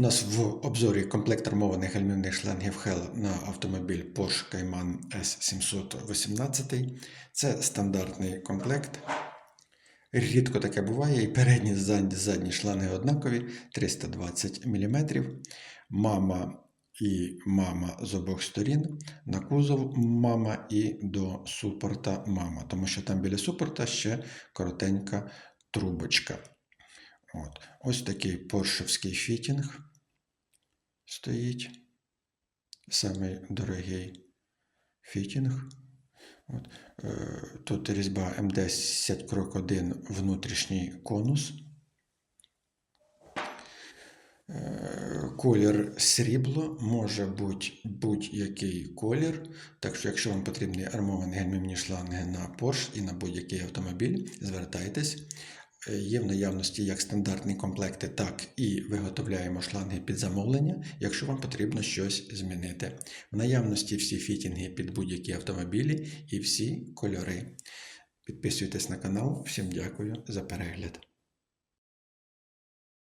У нас в обзорі комплект армованих гальмівних шлангів Hell на автомобіль Porsche Cayman S718. Це стандартний комплект. Рідко таке буває. І передні задні, задні шланги однакові 320 мм. Мама і мама з обох сторін. На кузов мама і до супорта мама. Тому що там біля супорта ще коротенька трубочка. От. Ось такий поршевський фітінг стоїть. Самий дорогий фітінг. От. Е, Тут різьба М10 крок 1 внутрішній конус. Е, Колір срібло може бути будь-який колір. Так що, якщо вам потрібні армовані гальмівні шланги на Porsche і на будь-який автомобіль, звертайтесь. Е, Є в наявності як стандартні комплекти, так і виготовляємо шланги під замовлення, якщо вам потрібно щось змінити. В наявності всі фітінги під будь-які автомобілі і всі кольори. Підписуйтесь на канал. Всім дякую за перегляд.